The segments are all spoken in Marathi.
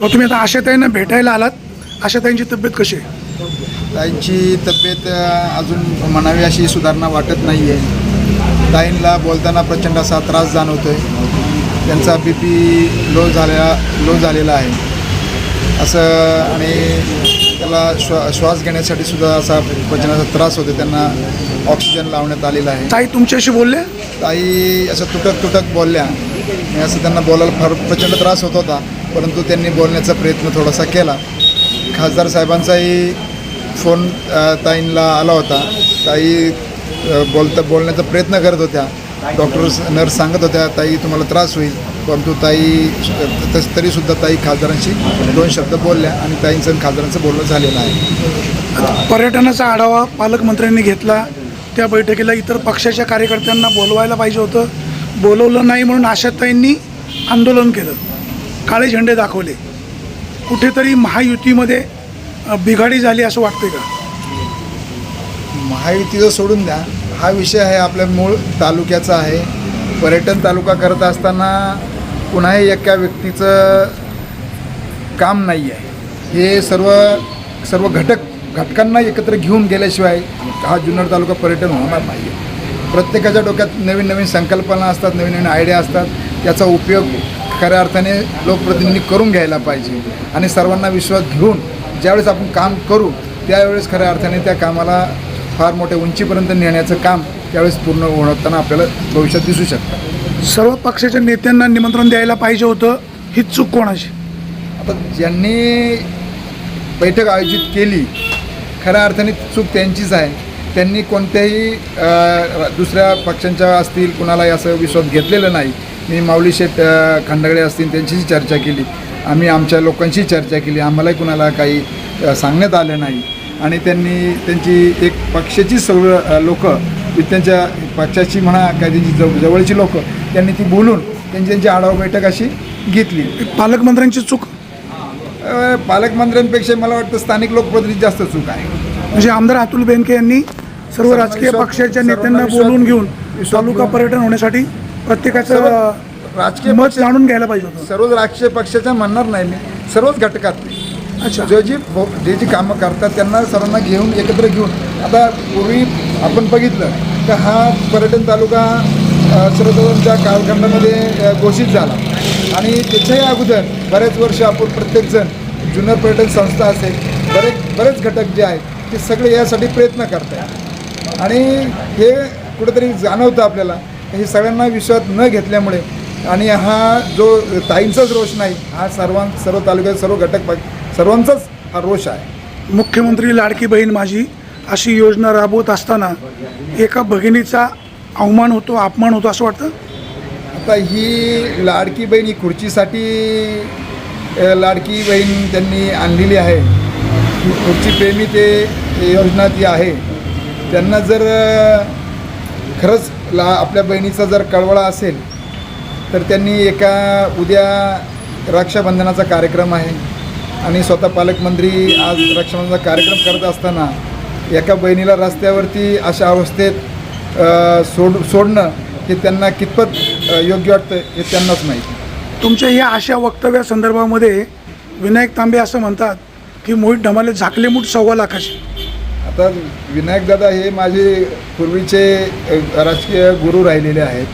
तुम्ही आता आशाताईंना भेटायला आलात. आशाताईंची तब्येत कशी आहे? ताईंची तब्येत अ, अजून म्हणावी अशी सुधारणा वाटत नाही आहे ताईंला बोलताना प्रचंड असा त्रास जाणवतो आहे त्यांचा बी पी लो झालेला लो झालेला आहे. असं आणि त्याला श्वा श्वास घेण्यासाठी सुद्धा असा प्रचंड असा त्रास होतो त्यांना ऑक्सिजन लावण्यात आलेला आहे. ताई तुमच्याशी बोलले ताई असं तुटक तुटक बोलल्या. मी असं त्यांना बोलायला फार प्रचंड त्रास होत होता. परंतु त्यांनी बोलण्याचा प्रयत्न थोडासा केला. खासदार साहेबांचाही फोन ताईंला आला होता. ताई बोलता बोलण्याचा प्रयत्न करत होत्या. डॉक्टर नर्स सांगत होत्या ताई तुम्हाला त्रास होईल. परंतु ताई तस तरीसुद्धा ताई खासदारांशी दोन शब्द बोलल्या आणि ताईंचं खासदारांचं बोलणं झालेलं आहे. पर्यटनाचा आढावा पालकमंत्र्यांनी घेतला. त्या बैठकीला इतर पक्षाच्या कार्यकर्त्यांना बोलवायला पाहिजे होतं. बोलवलं नाही म्हणून आशाताईंनी आंदोलन केलं. काळे झेंडे दाखवले. कुठेतरी महायुतीमध्ये बिघाडी झाली असं वाटते का? महायुतीचं सोडून द्या. हा विषय आहे आपल्या मूळ तालुक्याचा आहे. पर्यटन तालुका करत असताना कुणाही एका व्यक्तीचं काम नाही आहे हे सर्व सर्व घटक घटकांना एकत्र घेऊन गेल्याशिवाय हा जुन्नर तालुका पर्यटन होणार नाही आहे प्रत्येकाच्या डोक्यात नवीन नवीन संकल्पना असतात नवीन नवीन आयडिया असतात. त्याचा उपयोग खऱ्या अर्थाने लोकप्रतिनिधी करून घ्यायला पाहिजे. आणि सर्वांना विश्वास घेऊन ज्यावेळेस आपण काम करू त्यावेळेस खऱ्या अर्थाने त्या कामाला फार मोठ्या उंचीपर्यंत नेण्याचं काम त्यावेळेस पूर्ण होताना आपल्याला भविष्यात दिसू शकतं. सर्व पक्षाच्या नेत्यांना निमंत्रण द्यायला पाहिजे होतं ही चूक कोणाची? आता ज्यांनी बैठक आयोजित केली खऱ्या अर्थाने चूक त्यांचीच आहे. त्यांनी कोणत्याही दुसऱ्या पक्षांच्या असतील कुणालाही असं विश्वास घेतलेलं नाही. मी माऊली शेठ खंडगडे असतील त्यांचीही चर्चा केली. आम्ही आमच्या लोकांशी चर्चा केली. आम्हालाही कुणाला काही सांगण्यात आलं नाही. आणि त्यांनी त्यांची एक पक्षाची सर्व लोक त्यांच्या पक्षाची म्हणा काय त्यांची जव जवळची लोक त्यांनी ती बोलून त्यांची त्यांची आढावा बैठक अशी घेतली. पालकमंत्र्यांची चूक? पालकमंत्र्यांपेक्षा मला वाटतं स्थानिक लोकप्रतिनिधी जास्त चूक आहे. म्हणजे आमदार अतुल बेनके यांनी सर्व राजकीय पक्षाच्या नेत्यांना बोलून घेऊन तालुका पर्यटन होण्यासाठी प्रत्येकाचं राजकीय मत जाणून घ्यायला पाहिजे होतं. सर्वच राजकीय पक्षाच्या म्हणणार नाही मी. सर्वच घटकात अच्छा. जे जी जे जी कामं करतात त्यांना सर्वांना घेऊन एकत्र घेऊन. आता पूर्वी आपण बघितलं तर हा पर्यटन तालुका सर्वसाधारणच्या कालखंडामध्ये घोषित झाला. आणि त्याच्याही अगोदर बरेच वर्ष आपण प्रत्येकजण जुन्नर पर्यटन संस्था असेल बरेच बरेच घटक जे आहेत ते सगळे यासाठी प्रयत्न करत आहेत आणि हे कुठेतरी जाणवतं आपल्याला हे सगळ्यांना विश्वास न घेतल्यामुळे आणि हा जो ताईंचाच रोष नाही हा सर्वां सर्व तालुक्यात सर्व घटक सर्वांचाच हा रोष आहे. मुख्यमंत्री लाडकी बहीण माझी अशी योजना राबवत असताना एका भगिनीचा अवमान होतो अपमान होतो असं वाटतं? आता ही लाडकी बहीण ही खुर्चीसाठी लाडकी बहीण त्यांनी आणलेली आहे. ही खुर्ची प्रेमी ते योजना ती आहे. त्यांना जर खरंच ला आपल्या बहिणीचा जर कळवळा असेल तर त्यांनी एका उद्या रक्षाबंधनाचा कार्यक्रम आहे. आणि स्वतः पालकमंत्री आज रक्षाबंधनाचा कार्यक्रम करत असताना एका बहिणीला रस्त्यावरती अशा अवस्थेत सोड सोडणं हे त्यांना कितपत योग्य वाटतं हे त्यांनाच माहिती. तुमच्या या अशा वक्तव्यासंदर्भामध्ये विनायक तांबे असं म्हणतात की मोहित ढमाले झाकले मूठ सव्वा लाखाची. आता विनायकदादा हे माझे पूर्वीचे राजकीय गुरु राहिलेले आहेत.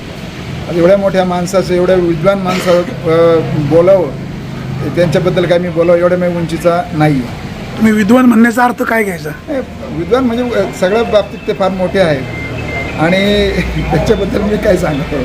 एवढ्या मोठ्या माणसाचं एवढ्या विद्वान माणसावर बोलावं त्यांच्याबद्दल काय मी बोलावं एवढ्या मी उंचीचा नाही आहे तुम्ही विद्वान म्हणण्याचा अर्थ काय घ्यायचा? विद्वान म्हणजे सगळ्या बाबतीत ते फार मोठे आहेत. आणि त्याच्याबद्दल मी काय सांगतो?